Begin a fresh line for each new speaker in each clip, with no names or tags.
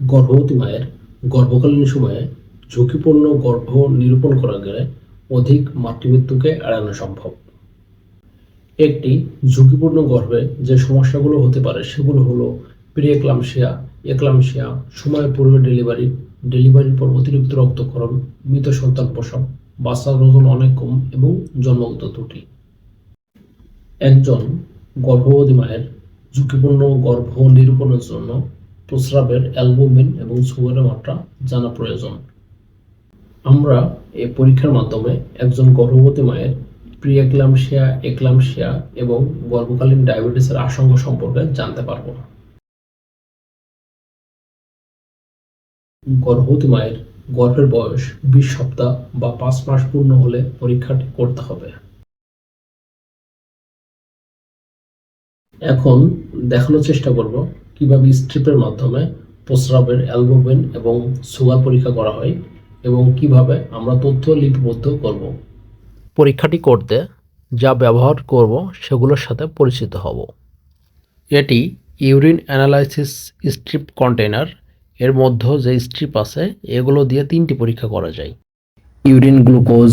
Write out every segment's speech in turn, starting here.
গর্ভবতী মায়ের গর্ভকালীন সময়ে ঝুঁকিপূর্ণ গর্ভ নিরূপণ করা গেলে অধিক মাতৃমৃত্যুকে এড়ানো সম্ভব। একটি ঝুঁকিপূর্ণ গর্ভে যে সমস্যাগুলো হতে পারে সেগুলো হলো প্রিএক্লামশিয়া এক্লামশিয়া সময় পূর্বে ডেলিভারি, ডেলিভারির পর অতিরিক্ত রক্তক্ষরণ, মৃত সন্তান প্রসব, বাচ্চার ওজন অনেক কম এবং জন্মগত ত্রুটি। একজন গর্ভবতী মায়ের ঝুঁকিপূর্ণ গর্ভ নিরূপণের জন্য প্রস্রাবের অ্যালবুমিন এবং সুগারের মাত্রা জানা প্রয়োজন। আমরা এই পরীক্ষার মাধ্যমে একজন গর্ভবতী মায়ের প্রিএক্লামশিয়া এক্লামশিয়া এবং গর্ভকালীন ডায়াবেটিসের আশঙ্কা সম্পর্কে জানতে পারব গর্ভবতী মায়ের গর্ভের বয়স বিশ সপ্তাহ বা পাঁচ মাস পূর্ণ হলে পরীক্ষাটি করতে হবে। এখন দেখানোর চেষ্টা করব কীভাবে স্ট্রিপের মাধ্যমে প্রস্রাবের অ্যালবুমিন এবং সুগার পরীক্ষা করা হয় এবং কীভাবে আমরা তথ্য লিপিবদ্ধ করব। পরীক্ষাটি করতে যা ব্যবহার করব সেগুলোর সাথে পরিচিত হব। এটি ইউরিন অ্যানালাইসিস স্ট্রিপ কন্টেনার এর মধ্যে যে স্ট্রিপ আছে, এগুলো দিয়ে তিনটি পরীক্ষা করা যায়। ইউরিন গ্লুকোজ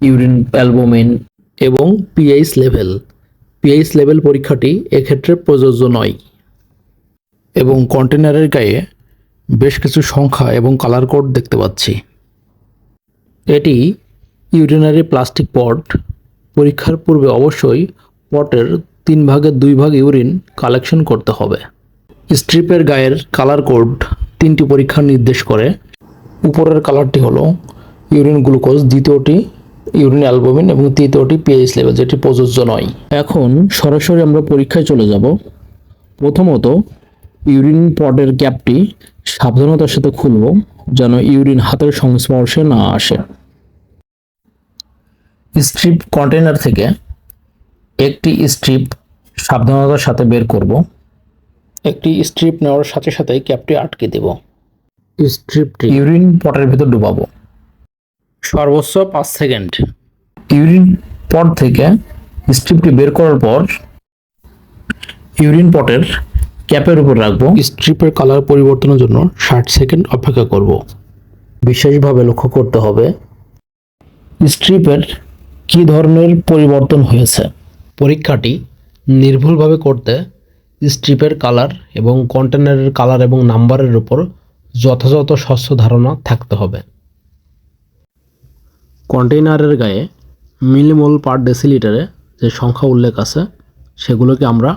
ইউরিন অ্যালবুমিন এবং পিএইচ লেভেল পিএইচ লেভেল পরীক্ষাটি এক্ষেত্রে প্রযোজ্য নয়। এবং কন্টেনারের গায়ে বেশ কিছু সংখ্যা এবং কালার কোড দেখতে পাচ্ছি। এটি ইউরিনারি প্লাস্টিক পট পরীক্ষার পূর্বে অবশ্যই পটের তিন ভাগের দুই ভাগ ইউরিন কালেকশন করতে হবে। স্ট্রিপের গায়ের কালার কোড তিনটি পরীক্ষা নির্দেশ করে। উপরের কালারটি হলো ইউরিন গ্লুকোজ দ্বিতীয়টি ইউরিন অ্যালবুমিন এবং তৃতীয়টি পিএইচ লেভেল যেটি প্রযোজ্য নয়। এখন সরাসরি আমরা পরীক্ষায় চলে যাব। প্রথমত ইউরিন পটের ক্যাপটি সাবধানতার সাথে খুলব যেন ইউরিন হাতের সংস্পর্শে না আসে। স্ট্রিপ কন্টেনার থেকে একটি স্ট্রিপ সাবধানতার সাথে বের করব। একটি স্ট্রিপ নেওয়ার সাথে সাথে ক্যাপটি আটকে দেব। স্ট্রিপটি ইউরিন পটের ভিতর ডুবাবো। সর্বোচ্চ পাঁচ সেকেন্ড। ইউরিন পট থেকে স্ট্রিপটি বের করার পর ইউরিন পটের ক্যাপের উপর রাখব। স্ট্রিপের কালার পরিবর্তনের জন্য ষাট সেকেন্ড অপেক্ষা করব। বিশেষভাবে লক্ষ্য করতে হবে স্ট্রিপের কী ধরনের পরিবর্তন হয়েছে? পরীক্ষাটি নির্ভুলভাবে করতে স্ট্রিপের কালার এবং কন্টেনারের কালার এবং নাম্বারের উপর যথাযথ স্বচ্ছ ধারণা থাকতে হবে। কন্টেইনারের গায়ে মিলিমোল পার ডেসিলিটারে যে সংখ্যা উল্লেখ আছে, সেগুলোকে আমরা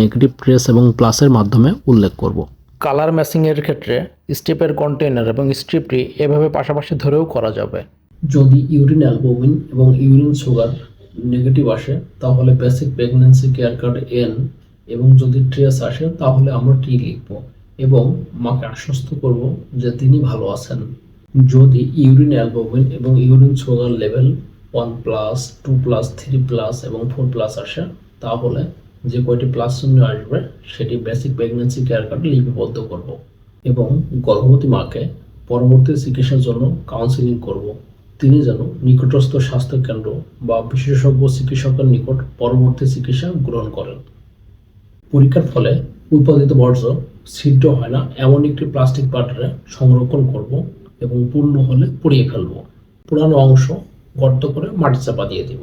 নেগেটিভ প্রেস এবং প্লাসের মাধ্যমে উল্লেখ করব। কালার ম্যাচিংয়ের ক্ষেত্রে স্ট্রিপের কন্টেইনার এবং স্ট্রিপটি এভাবে পাশাপাশি ধরেও করা যাবে। যদি ইউরিন অ্যালবুমিন এবং ইউরিন সুগার নেগেটিভ আসে তাহলে basic pregnancy care card N এবং যদি ট্রেস আসে তাহলে আমরা টি লিখব এবং মাকে আশ্বস্ত করব যে তিনি ভালো আছেন। যদি ইউরিন অ্যালবুমিন এবং urine sugar level one plus two plus three plus এবং ফোর প্লাস আসে তাহলে যে কয়টি প্লাস শূন্য আসবে, সেটি বেসিক প্রেগন্যান্সি কেয়ার কার্ডে লিপিবদ্ধ করব এবং গর্ভবতী মাকে পরবর্তী চিকিৎসার জন্য কাউন্সিলিং করব। তিনি যেন নিকটস্থ স্বাস্থ্য কেন্দ্র বা বিশেষজ্ঞ চিকিৎসকের নিকট পরবর্তী চিকিৎসা গ্রহণ করেন। পরীক্ষার ফলে উৎপাদিত বর্জ্য ছিদ্র হয় না, এমন একটি প্লাস্টিক পাত্রে সংরক্ষণ করব এবং পূর্ণ হলে পুড়িয়ে ফেলব। পুরানো অংশ গর্ত করে মাটি চাপা দিয়ে দেব।